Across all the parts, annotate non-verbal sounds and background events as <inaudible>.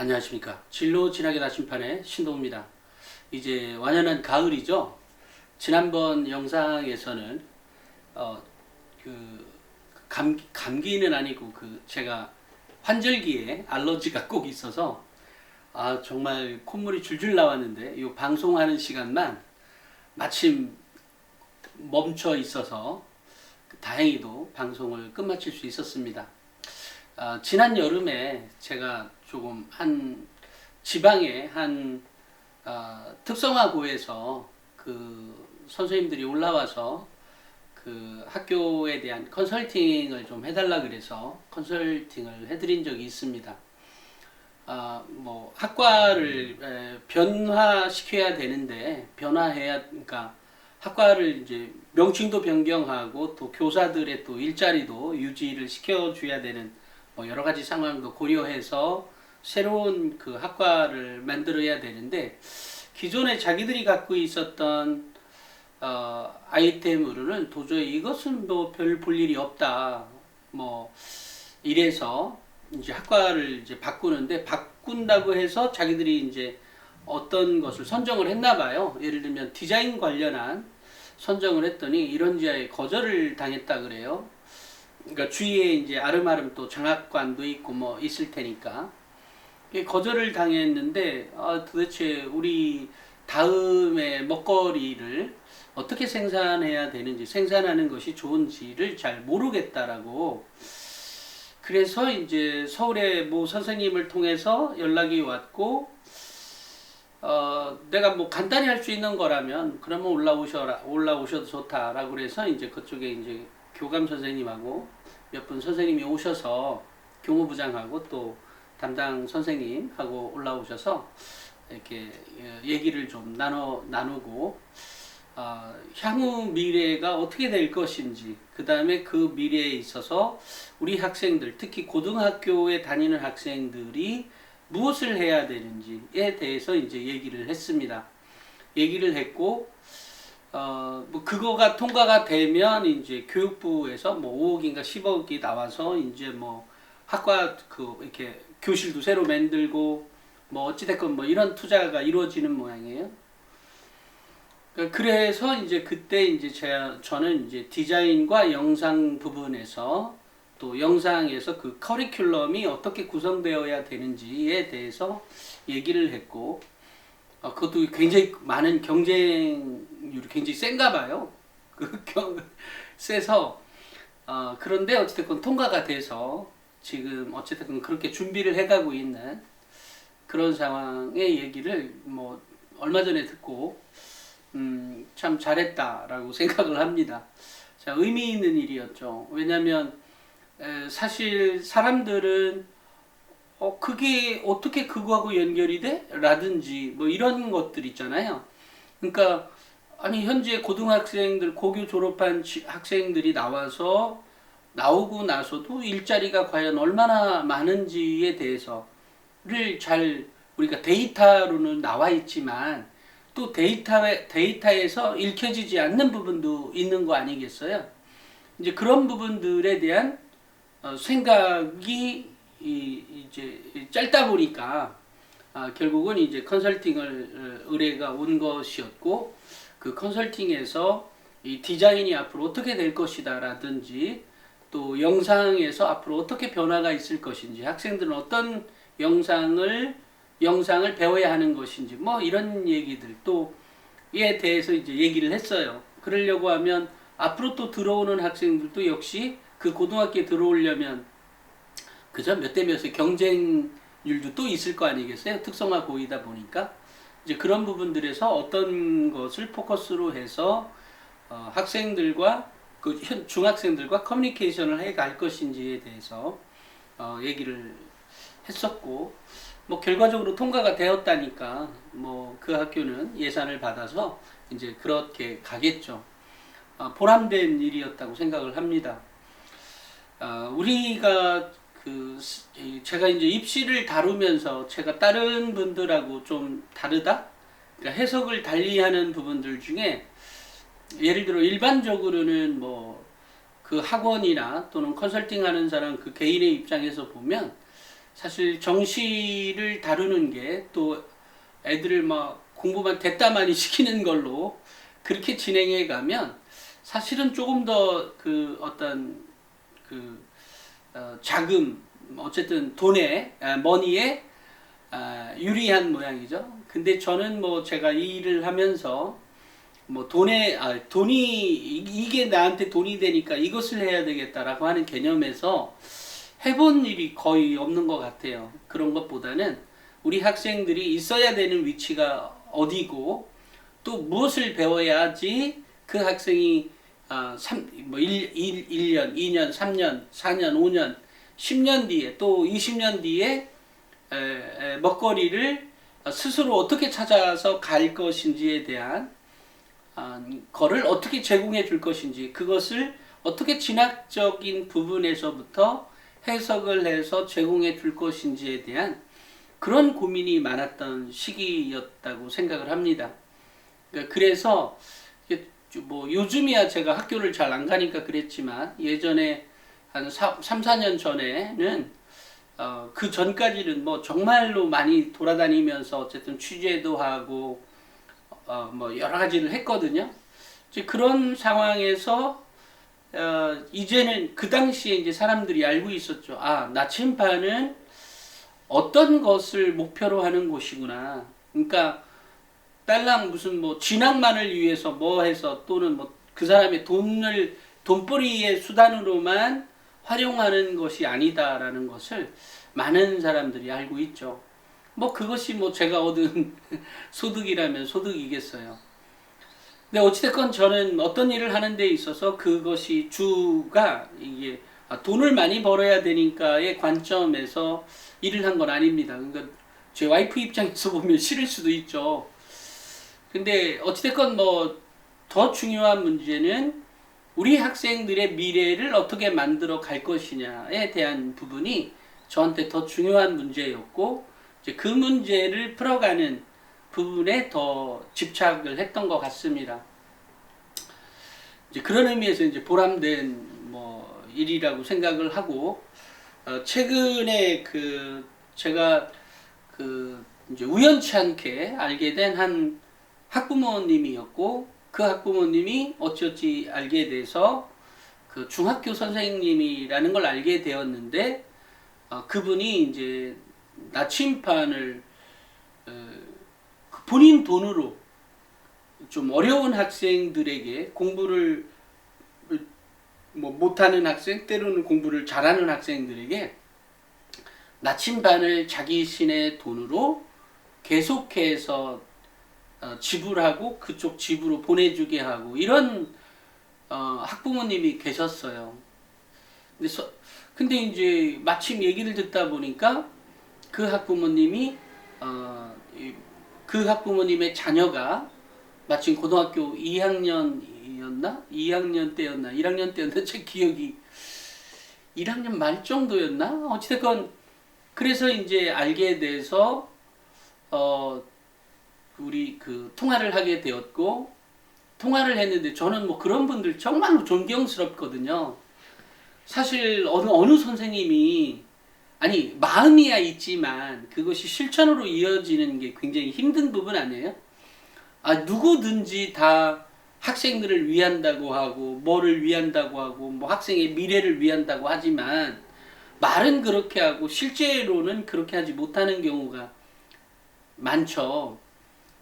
안녕하십니까. 진로 진학의 나침판의 신동입니다. 이제 완연한 가을이죠. 지난번 영상에서는 어, 그 감, 감기는 아니고 그 제가 환절기에 알러지가 꼭 있어서 아 정말 콧물이 줄줄 나왔는데 이 방송하는 시간만 마침 멈춰 있어서 다행히도 방송을 끝마칠 수 있었습니다. 아, 지난 여름에 제가 조금 한 지방의 한 아, 특성화고에서 그 선생님들이 올라와서 그 학교에 대한 컨설팅을 좀 해달라 그래서 컨설팅을 해드린 적이 있습니다. 아, 뭐 학과를 에, 변화시켜야 되는데 변화해야 그러니까 학과를 이제 명칭도 변경하고 또 교사들의 또 일자리도 유지를 시켜줘야 되는 뭐 여러 가지 상황도 고려해서 새로운 그 학과를 만들어야 되는데 기존에 자기들이 갖고 있었던 어, 아이템으로는 도저히 이것은 뭐 별 볼 일이 없다. 뭐 이래서 이제 학과를 이제 바꾸는데 바꾼다고 해서 자기들이 이제 어떤 것을 선정을 했나 봐요. 예를 들면 디자인 관련한 선정을 했더니 이런 지하에 거절을 당했다 그래요. 그러니까 주위에 이제 아름아름 또 장학관도 있고 뭐 있을 테니까 거절을 당했는데 아, 도대체 우리 다음에 먹거리를 어떻게 생산해야 되는지 생산하는 것이 좋은지를 잘 모르겠다라고. 그래서 이제 서울의 모 선생님을 통해서 연락이 왔고 어 내가 뭐 간단히 할 수 있는 거라면 그러면 올라오셔라 올라오셔도 좋다라고 그래서 이제 그쪽에 이제 교감 선생님하고 몇 분 선생님이 오셔서 교무부장하고 또 담당 선생님하고 올라오셔서 이렇게 예, 얘기를 좀 나눠 나누고 어, 향후 미래가 어떻게 될 것인지 그 다음에 그 미래에 있어서 우리 학생들 특히 고등학교에 다니는 학생들이 무엇을 해야 되는지에 대해서 이제 얘기를 했습니다. 얘기를 했고 어, 뭐 그거가 통과가 되면 이제 교육부에서 뭐 5억인가 10억이 나와서 이제 뭐 학과 그 이렇게 교실도 새로 만들고 뭐 어찌됐건 뭐 이런 투자가 이루어지는 모양이에요. 그러니까 그래서 이제 그때 이제 제가 저는 이제 디자인과 영상 부분에서 또 영상에서 그 커리큘럼이 어떻게 구성되어야 되는지에 대해서 얘기를 했고 어, 그것도 굉장히 많은 경쟁률이 굉장히 센가 봐요. 그 <laughs> 경, 세서 어, 그런데 어찌됐건 통과가 돼서 지금 어찌됐건 그렇게 준비를 해가고 있는 그런 상황의 얘기를 뭐 얼마 전에 듣고 음, 참 잘했다라고 <laughs> 생각을 합니다. 자, 의미 있는 일이었죠. 왜냐하면 에, 사실 사람들은 어, 그게 어떻게 그거하고 연결이 돼? 라든지 뭐 이런 것들 있잖아요. 그러니까 아니 현재 고등학생들 고교 졸업한 지- 학생들이 나와서 나오고 나서도 일자리가 과연 얼마나 많은지에 대해서를 잘 우리가 데이터로는 나와 있지만 또 데이터에, 데이터에서 읽혀지지 않는 부분도 있는 거 아니겠어요? 이제 그런 부분들에 대한 어, 생각이 이, 이제 짧다 보니까 아, 결국은 이제 컨설팅을 어, 의뢰가 온 것이었고 그 컨설팅에서 이 디자인이 앞으로 어떻게 될 것이다라든지 또 영상에서 앞으로 어떻게 변화가 있을 것인지 학생들은 어떤 영상을 영상을 배워야 하는 것인지 뭐 이런 얘기들 또에 대해서 이제 얘기를 했어요. 그러려고 하면 앞으로 또 들어오는 학생들도 역시 그 고등학교에 들어오려면 그죠 몇대 몇의 경쟁률도 또 있을 거 아니겠어요? 특성화 고이다 보니까 이제 그런 부분들에서 어떤 것을 포커스로 해서 어, 학생들과 그 현, 중학생들과 커뮤니케이션을 해 갈 것인지에 대해서 어, 얘기를 했었고 뭐 결과적으로 통과가 되었다니까 뭐 그 학교는 예산을 받아서 이제 그렇게 가겠죠. 어, 보람된 일이었다고 생각을 합니다. 어, 우리가 그 제가 이제 입시를 다루면서 제가 다른 분들하고 좀 다르다, 그러니까 해석을 달리하는 부분들 중에 예를 들어 일반적으로는 뭐 그 학원이나 또는 컨설팅 하는 사람 그 개인의 입장에서 보면 사실 정시를 다루는 게 또 애들을 막 공부만 됐다 많이 <laughs> 시키는 걸로 그렇게 진행해 가면 사실은 조금 더 그 어떤 그 어, 자금 어쨌든 돈에 아, 머니에 아, 유리한 모양이죠. 근데 저는 뭐 제가 이 일을 하면서 뭐 돈에 아, 돈이 이- 이게 나한테 돈이 되니까 이것을 해야 되겠다라고 하는 개념에서 해본 일이 거의 없는 것 같아요. 그런 것보다는 우리 학생들이 있어야 되는 위치가 어디고 또 무엇을 배워야지 그 학생이 아, 3, 뭐 1, 1, 1년, 2년, 3년, 4년, 5년, 10년 뒤에 또 20년 뒤에 에, 에, 먹거리를 스스로 어떻게 찾아서 갈 것인지에 대한 아, 거를 어떻게 제공해 줄 것인지 그것을 어떻게 진학적인 부분에서부터 해석을 해서 제공해 줄 것인지에 대한 그런 고민이 많았던 시기였다고 생각을 합니다. 그러니까 그래서 뭐 요즘이야 제가 학교를 잘 안 가니까 그랬지만 예전에 한 3, 4년 전에는 어, 그 전까지는 뭐 정말로 많이 돌아다니면서 어쨌든 취재도 하고 어, 뭐 여러 가지를 했거든요. 그런 상황에서 어, 이제는 그 당시에 이제 사람들이 알고 있었죠. 아, 나침반은 어떤 것을 목표로 하는 곳이구나. 그러니까 딸랑 무슨 뭐 진학만을 위해서 뭐 해서 또는 뭐 그 사람의 돈을 돈벌이의 수단으로만 활용하는 것이 아니다라는 것을 많은 사람들이 알고 있죠. 뭐 그것이 뭐 제가 얻은 <laughs> 소득이라면 소득이겠어요. 근데 어찌됐건 저는 어떤 일을 하는 데 있어서 그것이 주가 이게 아, 돈을 많이 벌어야 되니까의 관점에서 일을 한 건 아닙니다. 그러니까 제 와이프 입장에서 <laughs> 보면 싫을 수도 있죠. 근데 어찌됐건 뭐 더 중요한 문제는 우리 학생들의 미래를 어떻게 만들어 갈 것이냐에 대한 부분이 저한테 더 중요한 문제였고 그 문제를 풀어가는 부분에 더 집착을 했던 것 같습니다. 이제 그런 의미에서 이제 보람된 뭐 일이라고 생각을 하고 어, 최근에 그 제가 그 이제 우연치 않게 알게 된 한 학부모님이었고 그 학부모님이 어찌어찌 알게 돼서 그 중학교 선생님이라는 걸 알게 되었는데 어, 그분이 이제 나침판을 어, 그 본인 돈으로 좀 어려운 학생들에게 공부를 뭐 못하는 학생 때로는 공부를 잘하는 학생들에게 나침반을 자기 신의 돈으로 계속해서 어, 지불하고 그쪽 집으로 보내주게 하고 이런 어, 학부모님이 계셨어요. 근데, 서, 근데 이제 마침 얘기를 듣다 보니까 그 학부모님이 어, 이- 그 학부모님의 자녀가 마침 고등학교 2학년이었나? 2학년 때였나? 1학년 때였나? 제 기억이 1학년 말 정도였나? 어찌됐건 그래서 이제 알게 돼서 어 우리 그 통화를 하게 되었고 통화를 했는데 저는 뭐 그런 분들 정말로 존경스럽거든요. 사실 어느 어느 선생님이 아니 마음이야 있지만 그것이 실천으로 이어지는 게 굉장히 힘든 부분 아니에요? 아 누구든지 다 학생들을 위한다고 하고 뭐를 위한다고 하고 뭐 학생의 미래를 위한다고 하지만 말은 그렇게 하고 실제로는 그렇게 하지 못하는 경우가 많죠.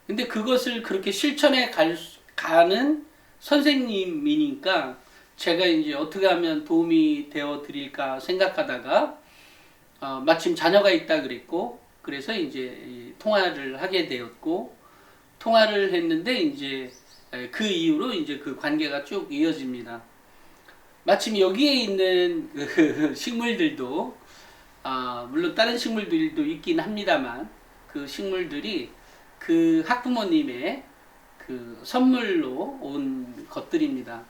근데 그것을 그렇게 실천해 갈, 수- 가는 선생님이니까 제가 이제 어떻게 하면 도움이 되어 드릴까 생각하다가 어, 마침 자녀가 있다 그랬고 그래서 이제 이 통화를 하게 되었고 통화를 했는데 이제 에, 그 이후로 이제 그 관계가 쭉 이어집니다. 마침 여기에 있는 그 <laughs> 식물들도 아, 물론 다른 식물들도 있긴 합니다만 그 식물들이 그 학부모님의 그 선물로 온 것들입니다.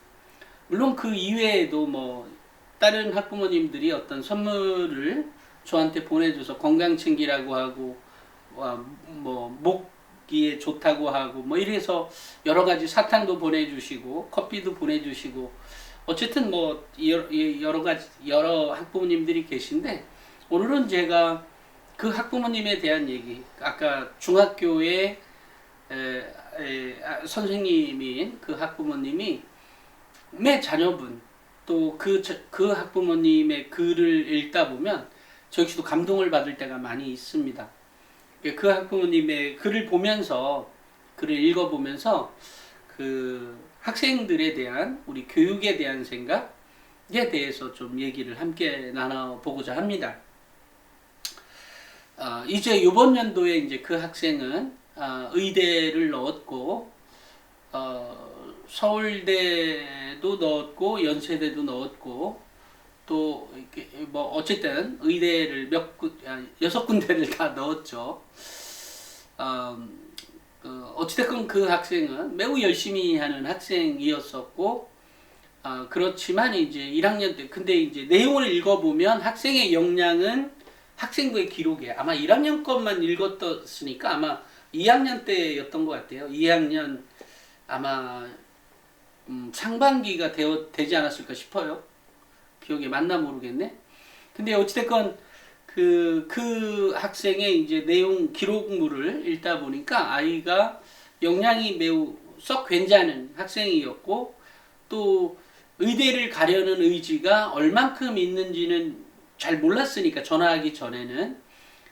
물론 그 이외에도 뭐 다른 학부모님들이 어떤 선물을 저한테 보내줘서 건강 챙기라고 하고 와, 뭐 목기에 좋다고 하고 뭐 이래서 여러 가지 사탕도 보내주시고 커피도 보내주시고 어쨌든 뭐 여러, 가지 여러 학부모님들이 계신데 오늘은 제가 그 학부모님에 대한 얘기, 아까 중학교의 에, 에, 아, 선생님인 그 학부모님이 매 자녀분 또 그 그 학부모님의 글을 읽다 보면 저 역시도 감동을 받을 때가 많이 있습니다. 그 학부모님의 글을 보면서 글을 읽어보면서 그 학생들에 대한 우리 교육에 대한 생각에 대해서 좀 얘기를 함께 나눠보고자 합니다. 어, 이제 이번 연도에 이제 그 학생은 어, 의대를 넣었고 어, 서울대도 넣었고 연세대도 넣었고 또 뭐 어쨌든 의대를 몇 군, 아, 여섯 군데를 다 넣었죠. 어, 그 어찌됐건 그 학생은 매우 열심히 하는 학생이었었고 어, 그렇지만 이제 1학년 때 근데 이제 내용을 읽어보면 학생의 역량은 학생부의 기록에 아마 1학년 것만 읽었으니까 아마 2학년 때였던 것 같아요. 2학년 아마 음, 상반기가 되어, 되지 않았을까 싶어요. 기억이 맞나 모르겠네. 근데 어찌됐건 그, 그 학생의 이제 내용 기록물을 읽다 보니까 아이가 역량이 매우 썩 괜찮은 학생이었고 또 의대를 가려는 의지가 얼만큼 있는지는 잘 몰랐으니까 전화하기 전에는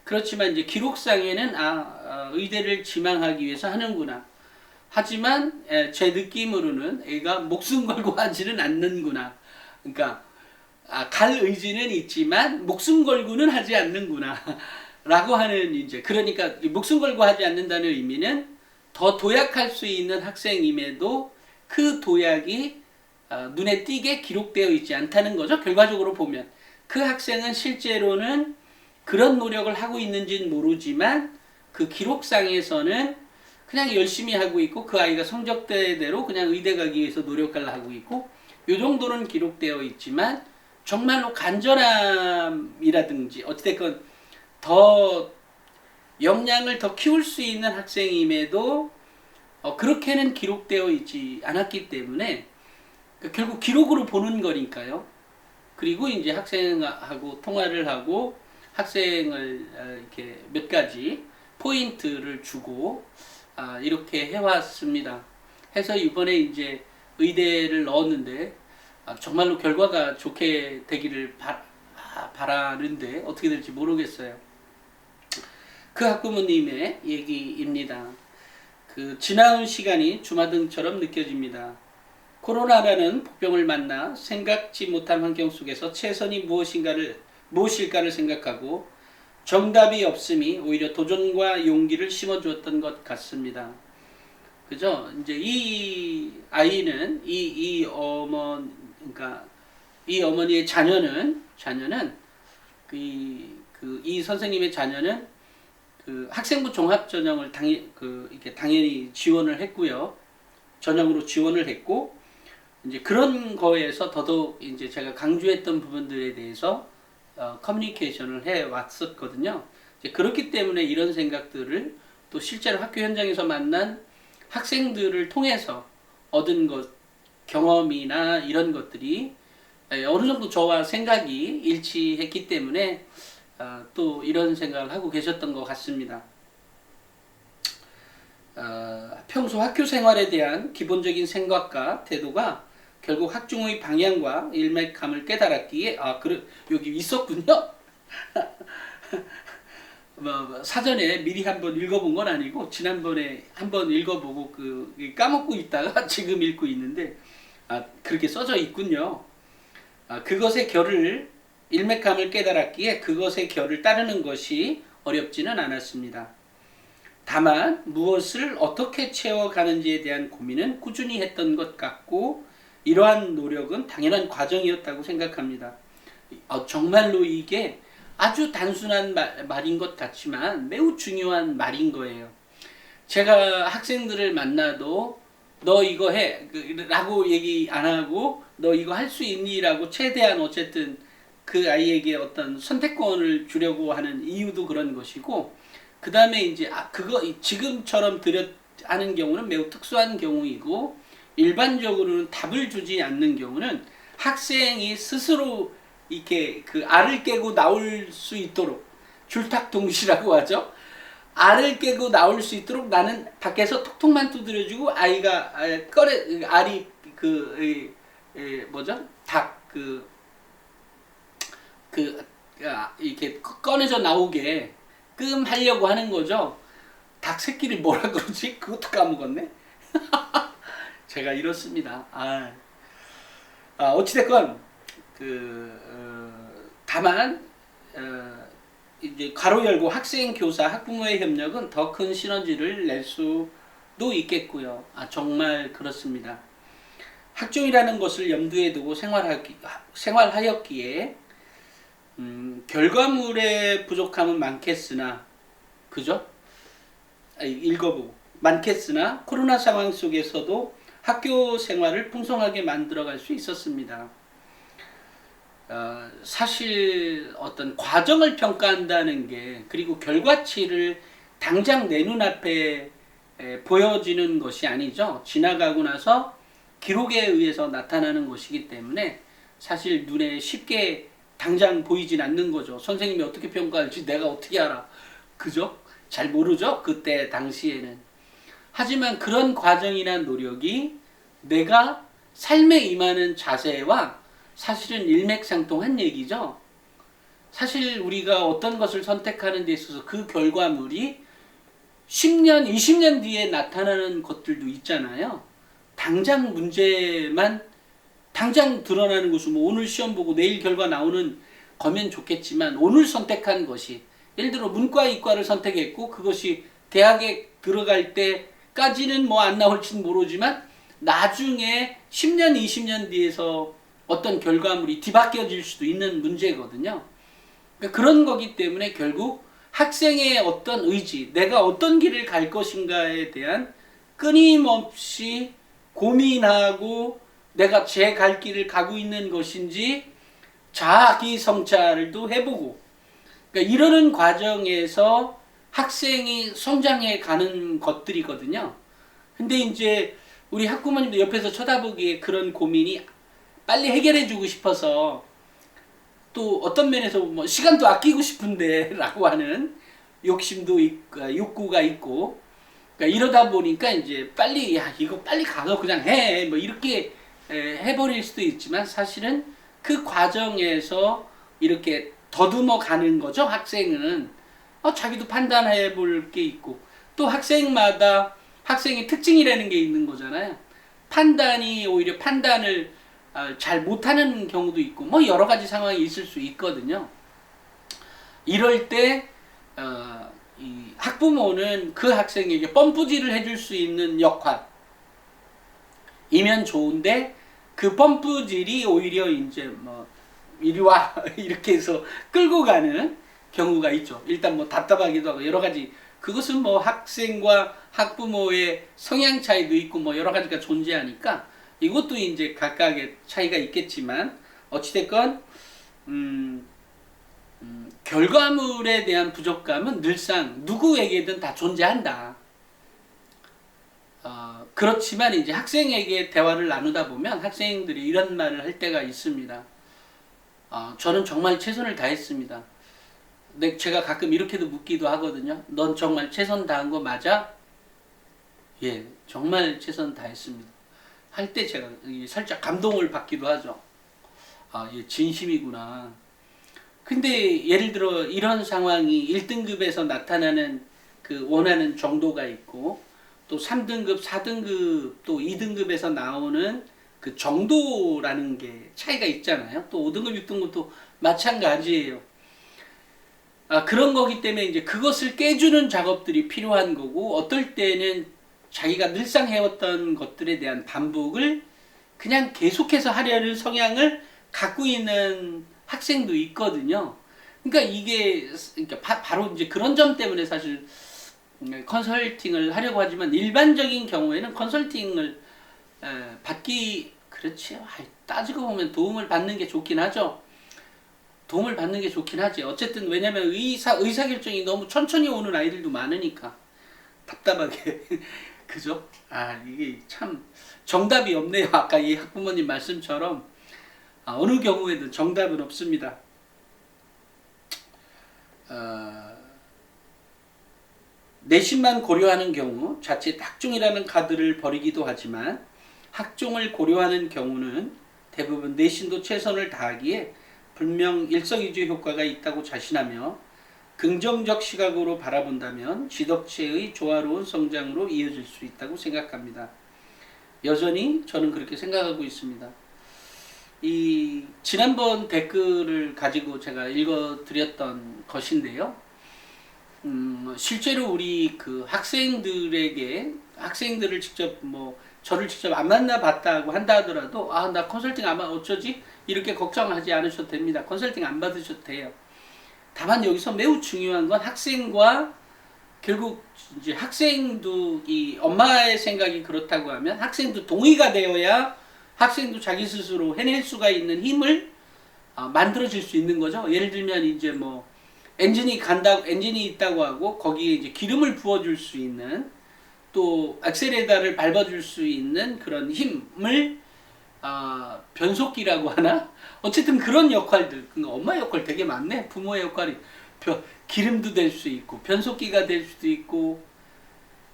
그렇지만 이제 기록상에는 아, 아, 의대를 지망하기 위해서 하는구나. 하지만 에, 제 느낌으로는 애가 목숨 걸고 <laughs> 하지는 않는구나. 그러니까 아, 갈 의지는 있지만 목숨 걸고는 하지 않는구나. <laughs> 라고 하는 이제 그러니까 목숨 걸고 하지 않는다는 의미는 더 도약할 수 있는 학생임에도 그 도약이 어, 눈에 띄게 기록되어 있지 않다는 거죠. 결과적으로 보면 그 학생은 실제로는 그런 노력을 하고 있는지는 모르지만 그 기록상에서는 그냥 열심히 하고 있고 그 아이가 성적대대로 그냥 의대 가기 위해서 노력을 하고 있고 요 정도는 기록되어 있지만 정말로 간절함이라든지 어찌됐건 더 역량을 더 키울 수 있는 학생임에도 어, 그렇게는 기록되어 있지 않았기 때문에 그 결국 기록으로 보는 거니까요. 그리고 이제 학생하고 통화를 하고 학생을 어, 이렇게 몇 가지 포인트를 주고 아, 이렇게 해왔습니다. 해서 이번에 이제 의대를 넣었는데 아, 정말로 결과가 좋게 되기를 바, 아, 바라는데 어떻게 될지 모르겠어요. 그 학부모님의 얘기입니다. 그 지나온 시간이 주마등처럼 느껴집니다. 코로나라는 복병을 만나 생각지 못한 환경 속에서 최선이 무엇인가를 무엇일까를 생각하고 정답이 없음이 오히려 도전과 용기를 심어주었던 것 같습니다. 그죠? 이제 이 아이는 이 이 어머 그러니까 이 어머니의 자녀는 자녀는 그이 그, 이 선생님의 자녀는 그 학생부 종합 전형을 당연 그 이렇게 당연히 지원을 했고요. 전형으로 지원을 했고 이제 그런 거에서 더더욱 이제 제가 강조했던 부분들에 대해서 어, 커뮤니케이션을 해 왔었거든요. 그렇기 때문에 이런 생각들을 또 실제로 학교 현장에서 만난 학생들을 통해서 얻은 것, 경험이나 이런 것들이 어느 정도 저와 생각이 일치했기 때문에 어, 또 이런 생각을 하고 계셨던 것 같습니다. 어, 평소 학교 생활에 대한 기본적인 생각과 태도가 결국 학중의 방향과 일맥감을 깨달았기에 아 그래 여기 있었군요. <laughs> 뭐, 뭐, 사전에 미리 한번 읽어본 건 아니고 지난번에 한번 읽어보고 그 까먹고 있다가 <laughs> 지금 읽고 있는데 아 그렇게 써져 있군요. 아, 그것의 결을 일맥감을 깨달았기에 그것의 결을 따르는 것이 어렵지는 않았습니다. 다만 무엇을 어떻게 채워가는지에 대한 고민은 꾸준히 했던 것 같고 이러한 노력은 당연한 과정이었다고 생각합니다. 어, 정말로 이게 아주 단순한 말, 말인 것 같지만 매우 중요한 말인 거예요. 제가 학생들을 만나도 너 이거 해 그, 라고 얘기 안 하고 너 이거 할 수 있니? 라고 최대한 어쨌든 그 아이에게 어떤 선택권을 주려고 하는 이유도 그런 것이고 그 다음에 이제 아, 그거 지금처럼 드렸 하는 경우는 매우 특수한 경우이고 일반적으로는 답을 주지 않는 경우는 학생이 스스로 이렇게 그 알을 깨고 나올 수 있도록 줄탁 동시라고 하죠. 알을 깨고 나올 수 있도록 나는 밖에서 톡톡만 두드려주고 아이가 아, 꺼내 알이 그 이, 이, 뭐죠 닭그 그 아, 이렇게 꺼- 꺼내져 나오게 끔 하려고 하는 거죠. 닭 새끼를 뭐라 그러지? 그것도 까먹었네. <laughs> 제가 이렇습니다. 아, 아 어찌됐건 그 어, 다만 어, 이제 가로 열고 학생, 교사, 학부모의 협력은 더 큰 시너지를 낼 수도 있겠고요. 아 정말 그렇습니다. 학종이라는 것을 염두에 두고 생활하기, 생활하였기에 음, 결과물의 부족함은 많겠으나 그죠? 아, 읽어보고 많겠으나 코로나 상황 속에서도 학교 생활을 풍성하게 만들어갈 수 있었습니다. 어, 사실 어떤 과정을 평가한다는 게 그리고 결과치를 당장 내 눈앞에 에, 보여지는 것이 아니죠. 지나가고 나서 기록에 의해서 나타나는 것이기 때문에 사실 눈에 쉽게 당장 보이진 않는 거죠. 선생님이 어떻게 평가할지 내가 어떻게 알아. 그죠? 잘 모르죠? 그때 당시에는. 하지만 그런 과정이나 노력이 내가 삶에 임하는 자세와 사실은 일맥상통한 얘기죠. 사실 우리가 어떤 것을 선택하는 데 있어서 그 결과물이 10년, 20년 뒤에 나타나는 것들도 있잖아요. 당장 문제만 당장 드러나는 것은 뭐 오늘 시험 보고 내일 결과 나오는 거면 좋겠지만 오늘 선택한 것이 예를 들어 문과 이과를 선택했고 그것이 대학에 들어갈 때까지는 뭐 안 나올지는 모르지만 나중에 10년 20년 뒤에서 어떤 결과물이 뒤바뀌어질 수도 있는 문제거든요. 그러니까 그런 거기 때문에 결국 학생의 어떤 의지, 내가 어떤 길을 갈 것인가에 대한 끊임없이 고민하고 내가 제 갈 길을 가고 있는 것인지 자기 성찰도 해보고 그러니까 이러는 과정에서 학생이 성장해 가는 것들이거든요. 근데 이제 우리 학부모님도 옆에서 쳐다보기에 그런 고민이 빨리 해결해 주고 싶어서 또 어떤 면에서 뭐 시간도 아끼고 싶은데 라고 <laughs> 하는 욕심도 있고 욕구가 있고. 그러니까 이러다 보니까 이제 빨리 야 이거 빨리 가서 그냥 해 뭐 이렇게 에, 해버릴 수도 있지만 사실은 그 과정에서 이렇게 더듬어 가는 거죠 학생은. 어, 자기도 판단해 볼 게 있고. 또 학생마다 학생의 특징이라는 게 있는 거잖아요. 판단이 오히려 판단을 아, 잘 못하는 경우도 있고 뭐 여러 가지 상황이 있을 수 있거든요. 이럴 때 어, 이 학부모는 그 학생에게 펌프질을 해줄 수 있는 역할이면 좋은데 그 펌프질이 오히려 이제 뭐 이리 와 <laughs> 이렇게 해서 끌고 가는 경우가 있죠. 일단 뭐 답답하기도 하고 여러 가지. 그것은 뭐 학생과 학부모의 성향 차이도 있고 뭐 여러 가지가 존재하니까 이것도 이제 각각의 차이가 있겠지만 어찌됐건 음, 음, 결과물에 대한 부족감은 늘상 누구에게든 다 존재한다. 어, 그렇지만 이제 학생에게 대화를 나누다 보면 학생들이 이런 말을 할 때가 있습니다. 어, 저는 정말 최선을 다했습니다. 네, 제가 가끔 이렇게도 묻기도 하거든요. 넌 정말 최선 다한 거 맞아? 예, 정말 최선 다했습니다. 할 때 제가 살짝 감동을 받기도 하죠. 아, 예, 진심이구나. 근데 예를 들어 이런 상황이 1등급에서 나타나는 그 원하는 정도가 있고 또 3등급, 4등급, 또 2등급에서 나오는 그 정도라는 게 차이가 있잖아요. 또 5등급, 6등급도 마찬가지예요. 아, 그런 거기 때문에 이제 그것을 깨주는 작업들이 필요한 거고 어떨 때는 자기가 늘상 해왔던 것들에 대한 반복을 그냥 계속해서 하려는 성향을 갖고 있는 학생도 있거든요. 그러니까 이게 그러니까 바, 바로 이제 그런 점 때문에 사실 컨설팅을 하려고 하지만 일반적인 경우에는 컨설팅을 에, 받기 그렇지 따지고 보면 도움을 받는 게 좋긴 하죠. 도움을 받는 게 좋긴 하지. 어쨌든 왜냐면 의사 의사 결정이 너무 천천히 오는 아이들도 많으니까 답답하게 그죠? 아 이게 참 정답이 없네요. <laughs> 아까 이 학부모님 말씀처럼 아, 어느 경우에든 정답은 없습니다. 어, 내신만 고려하는 경우 자칫 학종이라는 카드를 버리기도 하지만 학종을 고려하는 경우는 대부분 내신도 최선을 다하기에 분명 일석이조 효과가 있다고 자신하며 긍정적 시각으로 바라본다면 지덕체의 조화로운 성장으로 이어질 수 있다고 생각합니다. 여전히 저는 그렇게 생각하고 있습니다. 이 지난번 댓글을 가지고 제가 읽어드렸던 것인데요. 음, 실제로 우리 그 학생들에게 학생들을 직접 뭐 저를 직접 안 만나봤다고 한다 하더라도 아 나 컨설팅 아마 어쩌지 이렇게 걱정하지 않으셔도 됩니다. 컨설팅 안 받으셔도 돼요. 다만 여기서 매우 중요한 건 학생과 결국 이제 학생도 이 엄마의 생각이 그렇다고 하면 학생도 동의가 되어야 학생도 자기 스스로 해낼 수가 있는 힘을 아, 만들어질 수 있는 거죠. 예를 들면 이제 뭐 엔진이 간다 엔진이 있다고 하고 거기에 이제 기름을 부어줄 수 있는 또 액셀레다를 밟아줄 수 있는 그런 힘을 아, 변속기라고 하나? 어쨌든 그런 역할들 그러니까 엄마 역할 되게 많네. 부모의 역할이. 벼, 기름도 될 수 있고 변속기가 될 수도 있고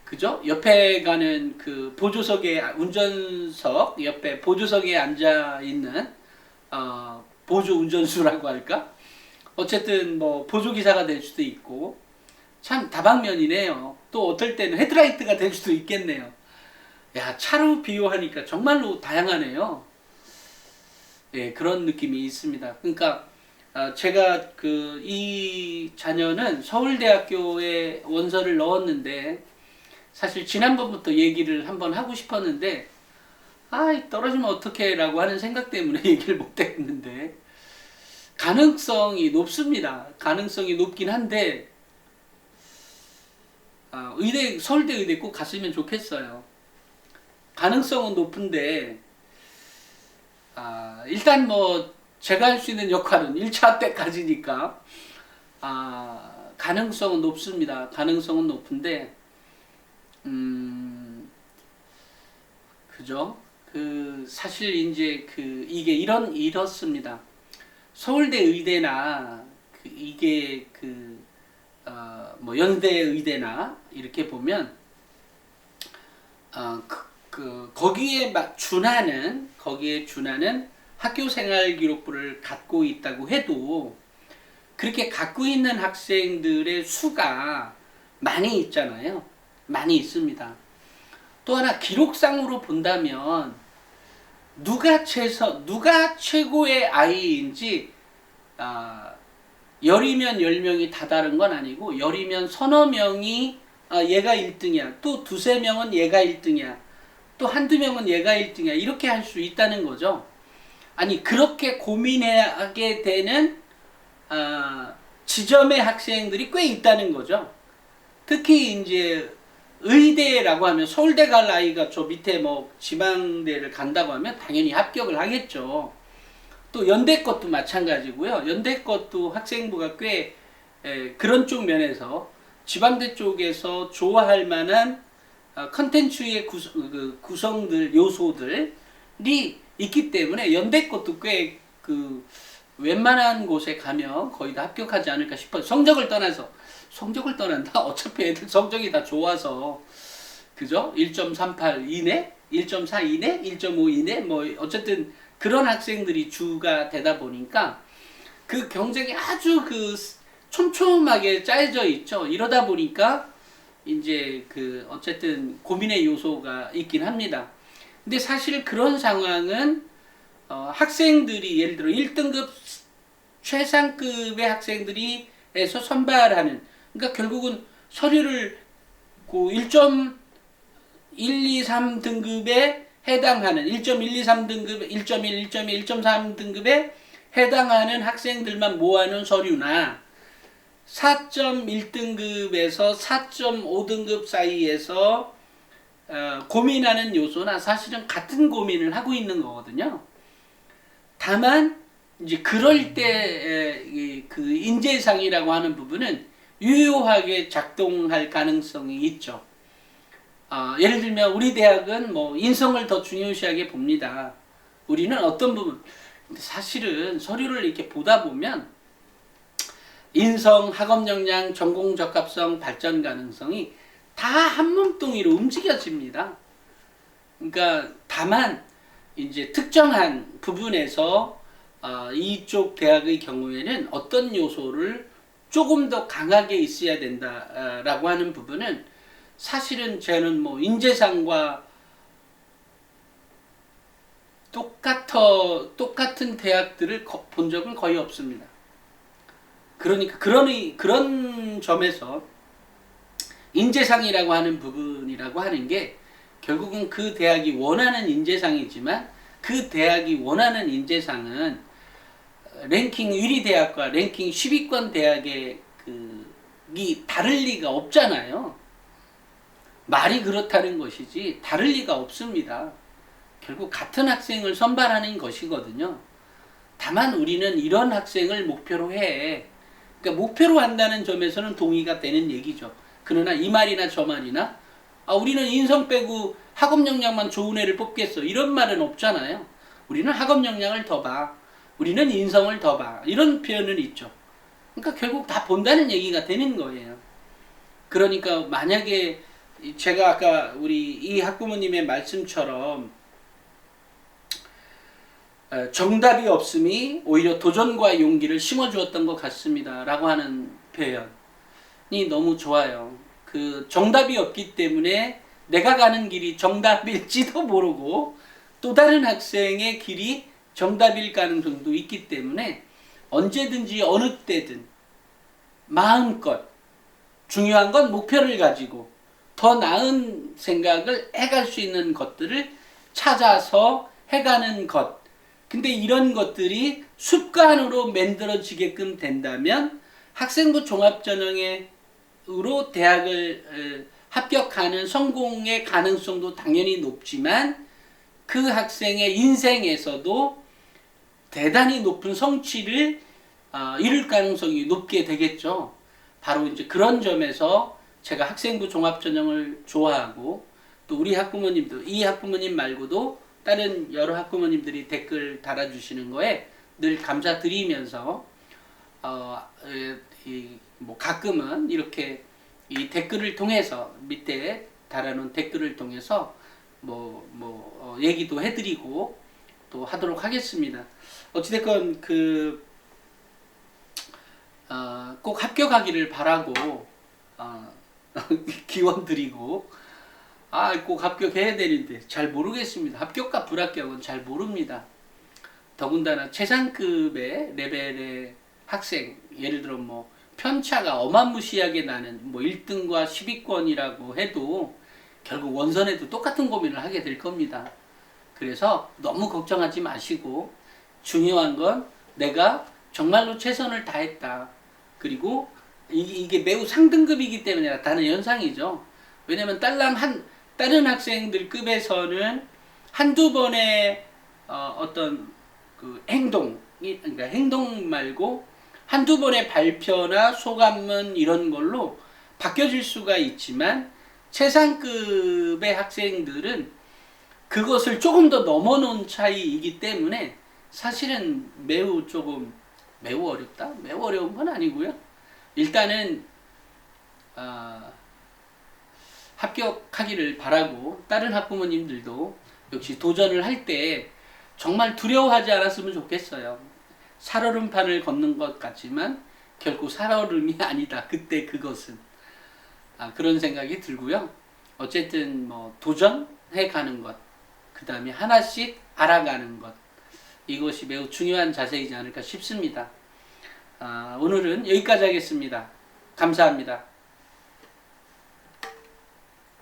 그죠? 옆에 가는 그 보조석에 운전석 옆에 보조석에 앉아 있는 어, 보조 운전수라고 할까? 어쨌든 뭐 보조 기사가 될 수도 있고 참 다방면이네요. 또 어떨 때는 헤드라이트가 될 수도 있겠네요. 야 차로 비유하니까 정말로 다양하네요. 예 그런 느낌이 있습니다. 그러니까 아, 제가 그 이 자녀는 서울대학교에 원서를 넣었는데 사실 지난번부터 얘기를 한번 하고 싶었는데 아 떨어지면 어떡해라고 하는 생각 때문에 <laughs> 얘기를 못 했는데 가능성이 높습니다. 가능성이 높긴 한데 아, 의대 서울대 의대 꼭 갔으면 좋겠어요. 가능성은 높은데 아, 일단 뭐 제가 할 수 있는 역할은 1차 때까지니까 아, 가능성은 높습니다. 가능성은 높은데 음 그죠? 그 사실 이제 그 이게 이런 이렇습니다. 서울대 의대나 그 이게 그 어, 뭐 연대 의대나 이렇게 보면 어, 그, 그 거기에 막 준하는 거기에 준하는 학교 생활 기록부를 갖고 있다고 해도 그렇게 갖고 있는 학생들의 수가 많이 있잖아요. 많이 있습니다. 또 하나 기록상으로 본다면 누가 최서 누가 최고의 아이인지 아, 열이면 열 명이 다 다른 건 아니고 열이면 서너 명이 아, 얘가 1등이야. 또 두세 명은 얘가 1등이야. 또 한두 명은 얘가 1등이야. 이렇게 할 수 있다는 거죠. 아니 그렇게 고민하게 되는 아, 지점의 학생들이 꽤 있다는 거죠. 특히 이제 의대라고 하면 서울대 갈 아이가 저 밑에 뭐 지방대를 간다고 하면 당연히 합격을 하겠죠. 또 연대 것도 마찬가지고요. 연대 것도 학생부가 꽤 에, 그런 쪽 면에서 지방대 쪽에서 좋아할 만한 어, 컨텐츠의 구성, 그 구성 들 요소들이 있기 때문에 연대 것도 꽤 그 웬만한 곳에 가면 거의 다 합격하지 않을까 싶어요. 성적을 떠나서 성적을 떠난다. <laughs> 어차피 애들 성적이 다 좋아서 그죠? 1.38 이내, 1.4 이내, 1.5 이내 뭐 어쨌든 그런 학생들이 주가 되다 보니까 그 경쟁이 아주 그 촘촘하게 짜여져 있죠. 이러다 보니까 이제 그 어쨌든 고민의 요소가 있긴 합니다. 근데 사실 그런 상황은 어 학생들이 예를 들어 1등급 최상급의 학생들이 에서 선발하는 그러니까 결국은 서류를 그 1.1, 2, 3 등급에 해당하는 1.1, 2, 3 등급, 1.1, 1.2, 1.3 등급에 해당하는 학생들만 모아놓은 서류나 4.1등급에서 4.5등급 사이에서 어, 고민하는 요소나 사실은 같은 고민을 하고 있는 거거든요. 다만 이제 그럴 때그 인재상이라고 하는 부분은 유효하게 작동할 가능성이 있죠. 어, 예를 들면 우리 대학은 뭐 인성을 더 중요시하게 봅니다. 우리는 어떤 부분 사실은 서류를 이렇게 보다 보면 인성, 학업 역량, 전공 적합성, 발전 가능성이 다 한 몸뚱이로 움직여집니다. 그러니까 다만 이제 특정한 부분에서 어, 이쪽 대학의 경우에는 어떤 요소를 조금 더 강하게 있어야 된다라고 하는 부분은 사실은 저는 뭐 인재상과 똑같아 똑같은 대학들을 거- 본 적은 거의 없습니다. 그러니까 그런 의- 그런 점에서 인재상이라고 하는 부분이라고 하는 게 결국은 그 대학이 원하는 인재상이지만 그 대학이 원하는 인재상은 랭킹 1위 대학과 랭킹 10위권 대학의 그이 다를 리가 없잖아요. 말이 그렇다는 것이지 다를 리가 없습니다. 결국 같은 학생을 선발하는 것이거든요. 다만 우리는 이런 학생을 목표로 해. 그러니까 목표로 한다는 점에서는 동의가 되는 얘기죠. 그러나 이 말이나 저 말이나 아 우리는 인성 빼고 학업 역량만 좋은 애를 뽑겠어 이런 말은 없잖아요. 우리는 학업 역량을 더 봐. 우리는 인성을 더 봐. 이런 표현은 있죠. 그러니까 결국 다 본다는 얘기가 되는 거예요. 그러니까 만약에 이- 제가 아까 우리 이 학부모님의 말씀처럼 어, 정답이 없음이 오히려 도전과 용기를 심어주었던 것 같습니다 라고 하는 표현이 너무 좋아요. 그 정답이 없기 때문에 내가 가는 길이 정답일지도 모르고 또 다른 학생의 길이 정답일 가능성도 있기 때문에 언제든지 어느 때든 마음껏 중요한 건 목표를 가지고 더 나은 생각을 해갈 수 있는 것들을 찾아서 해가는 것. 근데 이런 것들이 습관으로 만들어지게끔 된다면 학생부 종합전형으로 대학을 어, 합격하는 성공의 가능성도 당연히 높지만 그 학생의 인생에서도 대단히 높은 성취를 어, 이룰 가능성이 높게 되겠죠. 바로 이제 그런 점에서 제가 학생부 종합전형을 좋아하고 또 우리 학부모님도 이 학부모님 말고도 다른 여러 학부모님들이 댓글 달아주시는 거에 늘 감사드리면서 어, 에, 이, 뭐 가끔은 이렇게 이 댓글을 통해서 밑에 달아놓은 댓글을 통해서 뭐, 뭐 어, 얘기도 해드리고 또 하도록 하겠습니다. 어찌됐건 그 어, 꼭 합격하기를 바라고 어, <laughs> 기원 드리고 아 꼭 합격해야 되는데 잘 모르겠습니다. 합격과 불합격은 잘 모릅니다. 더군다나 최상급의 레벨의 학생 예를 들어 뭐 편차가 어마무시하게 나는 뭐 1등과 10위권이라고 해도 결국 원선에도 똑같은 고민을 하게 될 겁니다. 그래서 너무 걱정하지 마시고 중요한 건 내가 정말로 최선을 다했다. 그리고 이- 이게 매우 상등급이기 때문에 나타나는 현상이죠. 왜냐면 딸랑 한 다른 학생들 급에서는 한두 번의 어, 어떤 그 행동이 그러니까 행동 말고 한두 번의 발표나 소감문 이런 걸로 바뀌어질 수가 있지만 최상급의 학생들은 그것을 조금 더 넘어놓은 차이이기 때문에 사실은 매우 조금 매우 어렵다? 매우 어려운 건 아니고요. 일단은 어, 합격하기를 바라고 다른 학부모님들도 역시 도전을 할 때 정말 두려워하지 않았으면 좋겠어요. 살얼음판을 걷는 것 같지만 결코 살얼음이 <laughs> 아니다. 그때 그것은 아, 그런 생각이 들고요. 어쨌든 뭐 도전해 가는 것, 그 다음에 하나씩 알아가는 것 이것이 매우 중요한 자세이지 않을까 싶습니다. 아, 오늘은 여기까지 하겠습니다. 감사합니다.